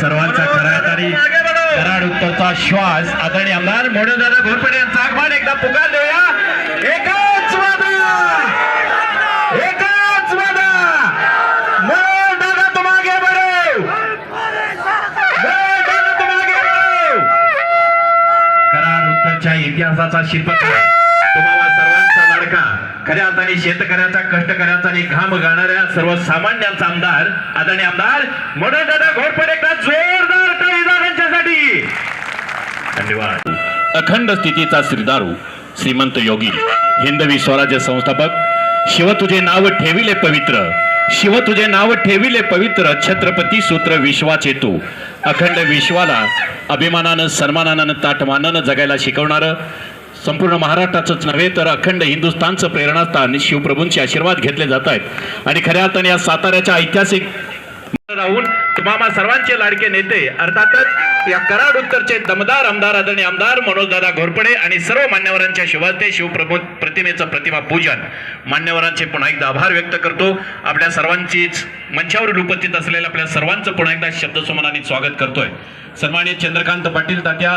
सर्वांचा खरा तरी कराड उत्तरचा श्वास. आदरणीय आमदार दादा घोरपडे यांचा आगमन एकदा पुकार देऊया. एकच वादा! एकच वादा! दादा तुम आगे बढ़ो. दादा तुम आगे बढ़ो. कराड उत्तरच्या इतिहासाचा शिल्पकार सर्वांचा लाडका. खऱ्या अर्थाने शेतकऱ्याचा कष्टकऱ्याचा आणि घाम गाणाऱ्या सर्वसामान्यांचा आमदार आदरणीय आमदार म्हणून दादा घोरपडे एकदा जोरदार टाळी त्यांच्यासाठी धन्यवाद. अखंड स्थितीचा श्रीदारू श्रीमंत योगी हिंदवी स्वराज्य संस्थापक शिव तुझे नाव ठेविले पवित्र शिव तुझे नाव ठेविले पवित्र छत्रपती सूत्र विश्वाचे तू. अखंड विश्वाला अभिमानानं सन्मानानं ताटमानानं जगायला शिकवणारं संपूर्ण महाराष्ट्राचंच नव्हे तर अखंड हिंदुस्थानचं प्रेरणास्थान शिवप्रभूंचे आशीर्वाद घेतले जात आहेत आणि खऱ्या अर्थाने या साताऱ्याच्या ऐतिहासिक राहून तुम्हाला सर्वांचे लाडके नेते अर्थातच या कराड उत्तरचे दमदार आमदार आदरणीय आमदार मनोजदादा घोरपडे आणि सर्व मान्यवरांच्या शिवाते शिवप्रभू प्रतिमेचं प्रतिमा पूजन मान्यवरांचे पुन्हा एकदा आभार व्यक्त करतो. आपल्या सर्वांचीच मंचावर उपस्थित असलेल्या आपल्या सर्वांचं पुन्हा एकदा शब्दसुमनाने स्वागत करतोय. सन्मानित चंद्रकांत पाटील तात्या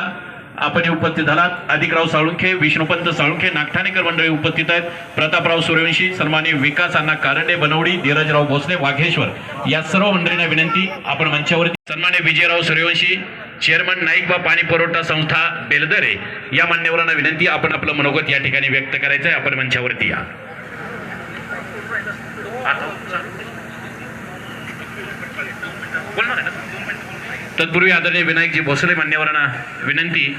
आपण उपस्थित झालात. अधिकराव साळुंखे विष्णुपंत साळुंखे नागठाणेकर मंडळी उपस्थित आहेत. प्रतापराव सूर्यवंशी सन्माननीय विकास अण्णा कारंडे बनवडी धीरजराव भोसले वाघेश्वर. या सर्व मंडळींना विनंती आपण मंचावरती सन्मान्य विजयराव सूर्यवंशी चेअरमन नाईकबा पाणी पुरवठा संस्था बेलदरे या मान्यवरांना विनंती आपण आपलं मनोगत या ठिकाणी व्यक्त करायचं आहे आपण मंचावरती या. बोलणार ना? तत्पूर्वी आदरणीय विनायकजी भोसले मान्यवरांना विनंती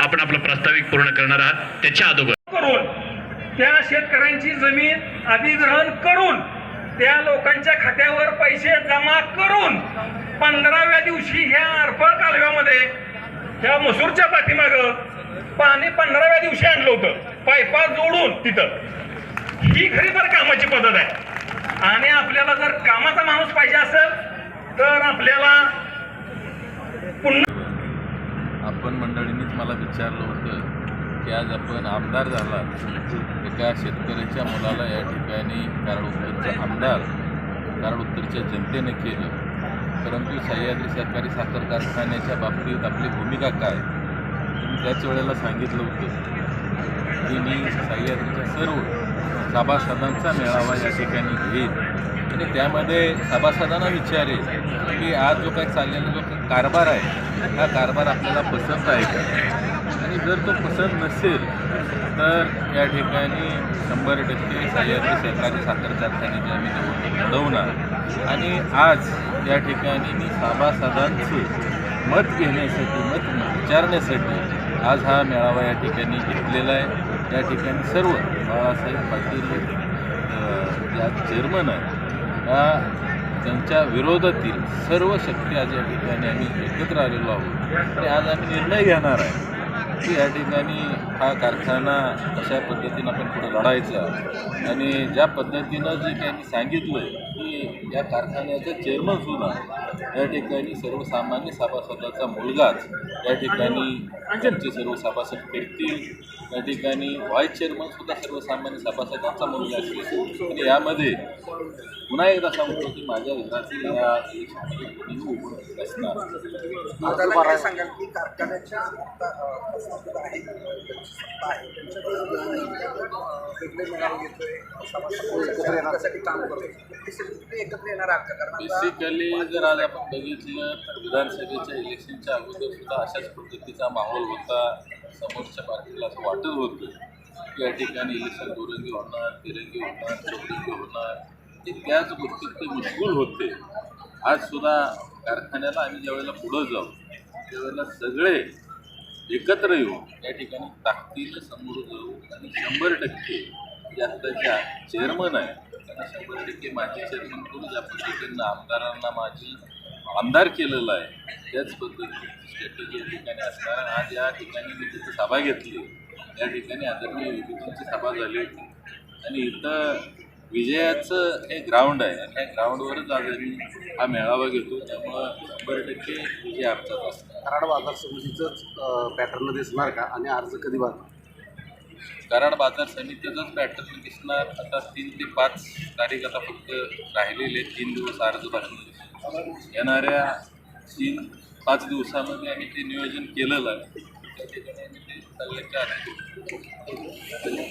आपण आपलं प्रास्ताविक पूर्ण करणार आहात. त्याच्या अगोदर. करून त्या शेतकऱ्यांची जमीन अधिग्रहण करून त्या लोकांच्या खात्यावर पैसे जमा करून पंधराव्या दिवशी ह्या आरफळ कालव्यामध्ये ह्या मसूरच्या पाठीमाग पाणी पंधराव्या दिवशी आणलं होतं. पायपा जोडून तिथं. ही खरी तर कामाची पद्धत आहे. आणि आपल्याला जर कामाचा माणूस पाहिजे असेल तर आपल्याला आपण मंडळींनीच मला विचारलं होतं की आज आपण आमदार झाला. एका शेतकऱ्याच्या मुलाला या ठिकाणी कराड उत्तरचा आमदार कराड उत्तरच्या जनतेने केलं. परंतु सह्याद्री सरकारी साखर कारखान्याच्या बाबतीत आपली भूमिका काय? त्याच वेळेला सांगितलं होतं की मी सह्याद्रीच्या सर्व सभासदांचा मेळावा या ठिकाणी घेईन. आणि त्यामध्ये सभासदांना विचारेल की आज जो काही चाललेला जो कारभार आहे. हा कारभार आपल्याला पसंत आहे का? आणि जर तो पसंत नसेल तर या ठिकाणी शंभर टक्के सह्याद्री सहकारी साखर कारखान्याची आम्ही निवडणूक लढवणार. आणि आज या ठिकाणी मी सभासदांचे मत घेण्यासाठी मत विचारण्यासाठी आज हा मेळावा या ठिकाणी घेतलेला आहे. या ठिकाणी सर्व बाळासाहेब पाटील ज्या चेअरमन आहे त्या त्यांच्या विरोधातील सर्व शक्ती आज या ठिकाणी आम्ही एकत्र आलेलो आहोत. आणि आज आम्ही निर्णय घेणार आहे. की या ठिकाणी हा कारखाना कशा पद्धतीनं आपण पुढे लढायचा आणि ज्या पद्धतीनं जे काही आम्ही सांगितलं आहे की या कारखान्याचं चेअरमनसुद्धा या ठिकाणी सर्वसामान्य सभासदाचा मुलगाच या ठिकाणी त्यांचे सर्व सभासद फिरतील. या ठिकाणी व्हाईस चेअरमनसुद्धा सर्वसामान्य सभासदांचा मुलगा असेल आणि यामध्ये पुन्हा एकदा सांगतो की माझ्या घरातील या असणार. सांगाल की कारखान्याच्या बेसिकली जर आज आपण बघितलं तर विधानसभेच्या इलेक्शनच्या अगोदर सुद्धा अशाच पद्धतीचा माहोल होता. समोरच्या पार्टीला असं वाटत होतं की या ठिकाणी इलेक्शन दुरंगी होणार तिरंगी होणार चौरंगी होणार. ते त्याच गोष्टीत ते मशगूल होते. आज सुद्धा कारखान्याला आम्ही ज्यावेळेला पुढं जाऊ त्यावेळेला सगळे एकत्र येऊन या ठिकाणी ताकदीनं समोर जाऊ आणि शंभर टक्के जे आत्ताच्या चेअरमन आहे त्यांना शंभर टक्के माजी चेअरमन करून ज्या पद्धतीनं आमदारांना माझी आमदार केलेलं आहे त्याच पद्धतीची स्ट्रॅटेजी या ठिकाणी असणार आज या ठिकाणी मी तिथं सभा घेतली. या ठिकाणी आदरणीय विभूतींची सभा झाली होती. आणि इथं विजयाचं हे ग्राउंड आहे. आणि त्या ग्राउंडवरच आज आम्ही हा मेळावा घेतो. त्यामुळं शंभर टक्के विजय आमचाच असणार कराड बाजार समितीचंच पॅटर्न दिसणार का? आणि अर्ज कधी बाजार कराड बाजार समितीचाच पॅटर्न दिसणार. आता तीन ते पाच तारीख आता फक्त राहिलेले तीन दिवस अर्ज भरणार येणाऱ्या तीन पाच दिवसामध्ये आम्ही ते नियोजन केलेलं आहे. त्या ठिकाणी आम्ही ते सगळ्यांच्या